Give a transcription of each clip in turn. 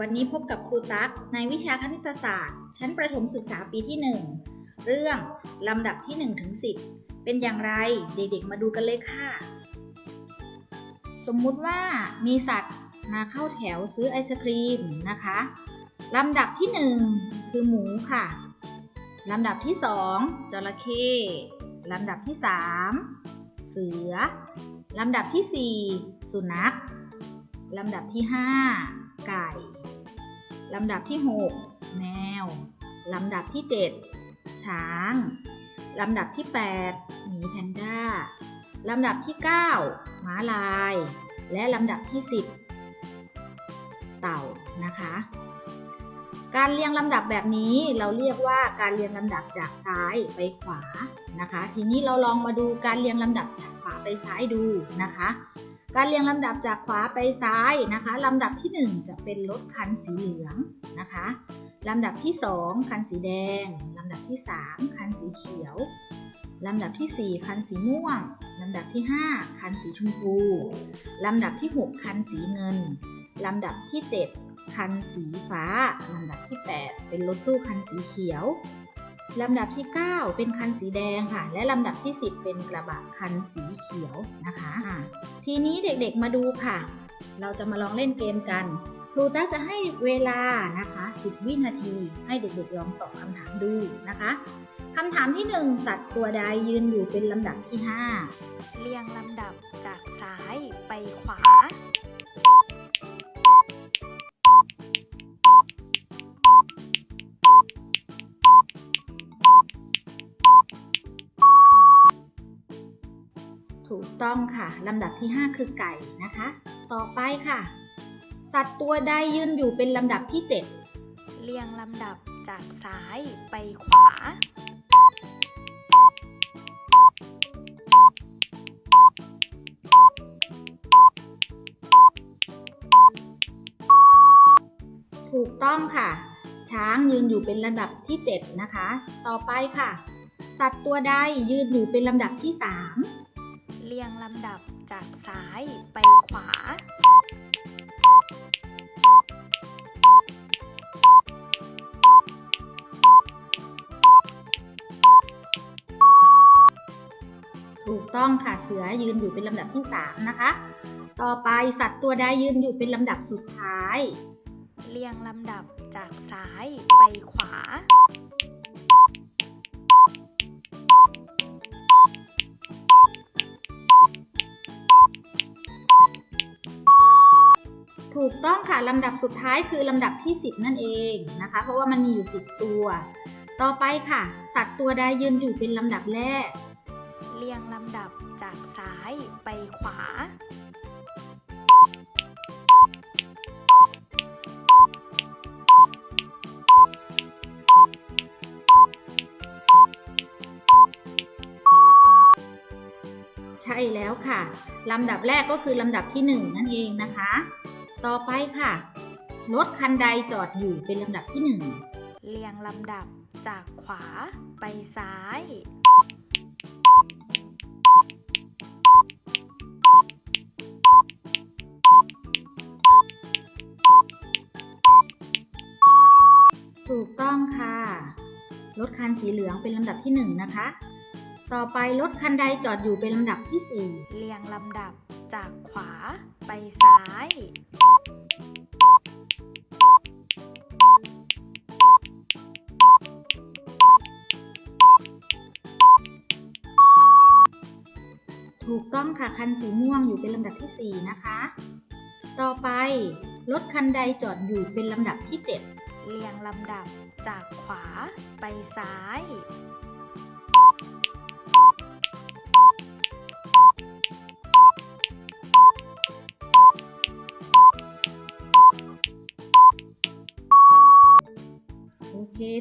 วันนี้พบกับครูตั๊กในวิชาคณิตศาสตร์ ชั้นประถมศึกษาปีที่ 1 เรื่อง ลำดับที่ 1 ถึง 10 เป็นอย่างไรเด็กๆมาดูกันเลยค่ะ สมมุติว่ามีสัตว์มาเข้าแถวซื้อไอศครีมนะคะ ลำดับที่ 1 คือหมูค่ะ ลำดับที่ 2 จระเข้ลำดับที่ 3 เสือ ลำดับที่ 4 สุนัข ลำดับที่ 5 ไก่ ลำดับที่ 6 แมว ลำดับที่ 7 ช้าง ลำดับที่ 8 หมีแพนด้า ลำดับที่ 9 ม้าลาย และลำดับที่ 10 เต่านะคะ การเรียงลำดับแบบนี้เราเรียกว่าการเรียงลำดับจากซ้ายไปขวานะคะ ทีนี้เราลองมาดูการเรียงลำดับจากขวาไปซ้ายดูนะคะ การเรียงลำดับจากขวาไปซ้ายนะคะลำดับที่ 1 จะเป็นรถคันสีเหลืองนะคะลำดับที่ 2 คันสีแดง ลำดับที่ 3 คันสีเขียว ลำดับที่ 4 คันสีม่วง ลำดับที่ 5 คันสีชมพู ลำดับที่ 6 คันสีเงิน ลำดับที่ 7 คันสีฟ้า ลำดับที่ 8 เป็นรถตู้คันสีเขียว ลำดับที่ 9 เป็นคันสีแดงค่ะ และลำดับที่ 10 เป็นกระบะคันสีเขียวนะคะอะทีนี้เด็กๆมาดูค่ะ เราจะมาลองเล่นเกมกัน ครูตั๊กจะให้เวลานะคะ 10 วินาทีให้เด็กๆลองตอบคำถามดูนะคะคำถามที่ 1 สัตว์ตัวใดยืนอยู่เป็นลำดับที่ 5 เรียงลำดับจากซ้ายไปขวา ต้องค่ะลำดับที่ 5 คือไก่นะคะ ต่อไปค่ะ สัตว์ตัวใดยืนอยู่เป็นลำดับที่ 7 เรียงลำดับจากซ้ายไปขวา ถูกต้องค่ะ ช้างยืนอยู่เป็นลำดับที่ 7 นะคะ ต่อไปค่ะ สัตว์ตัวใดยืนอยู่เป็นลำดับที่ 3 เรียงลำดับจากซ้ายไปขวา ถูกต้องค่ะเสือยืนอยู่เป็นลำดับที่ 3 นะคะ ต่อไปสัตว์ตัวใดยืนอยู่เป็นลำดับสุดท้าย เรียงลำดับจากซ้ายไปขวา ถูกต้องค่ะลำดับสุดท้ายคือลำดับที่ 10 นั่นเองนะคะ เพราะว่ามันมีอยู่ 10 ตัว ต่อไปค่ะ สัตว์ตัวใดยืนอยู่เป็นลำดับแรก เรียงลำดับจากซ้ายไปขวา ใช่แล้วค่ะลำดับแรกก็คือลำดับที่ 1 นั่นเองนะคะ ต่อไปค่ะ รถคันใดจอดอยู่เป็นลำดับที่เรียงลำดับจากขวาไปซ้าย1ถูกต้องค่ะ รถคันสีเหลืองเป็นลำดับที่ 1 นะคะ ต่อไปรถคันใดจอดอยู่เป็นลำดับที่เรียงลำดับ จากขวาไปซ้าย4ถูกต้องค่ะ คันสีม่วงอยู่เป็นลำดับที่ 4 นะคะ ต่อไป รถคันใดจอดอยู่เป็นลำดับที่ 7 เรียงลำดับจากขวาไปซ้าย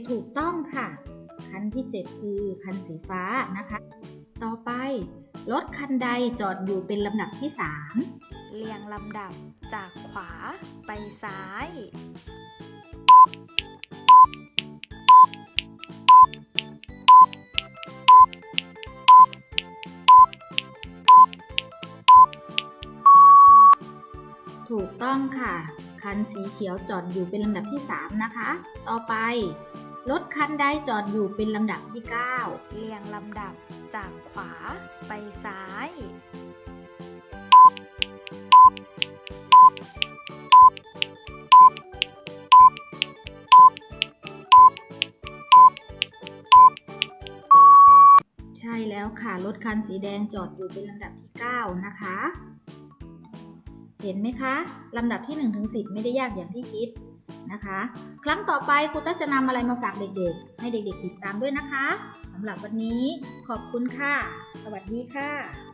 ถูกต้องค่ะ คันที่ 7 คือคันสีฟ้านะคะ ต่อไป รถคันใดจอดอยู่เป็นลำดับที่เรียงลำดับจากขวาไปซ้าย3ถูกต้องค่ะ คันสีเขียวจอดอยู่เป็นลำดับที่ 3 นะคะ ต่อไป รถคันใดจอดอยู่เป็นลำดับที่ 9 เรียงลำดับจากขวาไปซ้าย ใช่แล้วค่ะ รถคันสีแดงจอดอยู่เป็นลำดับที่ 9 นะคะ เห็นไหมคะลำดับที่1ถึง10 ไม่ได้ยากอย่างที่คิดนะคะ ครั้งต่อไปครูตั๊กจะนำอะไรมาฝากเด็กๆ ให้เด็กๆติดตามด้วยนะคะสำหรับวันนี้ขอบคุณค่ะ สวัสดีค่ะ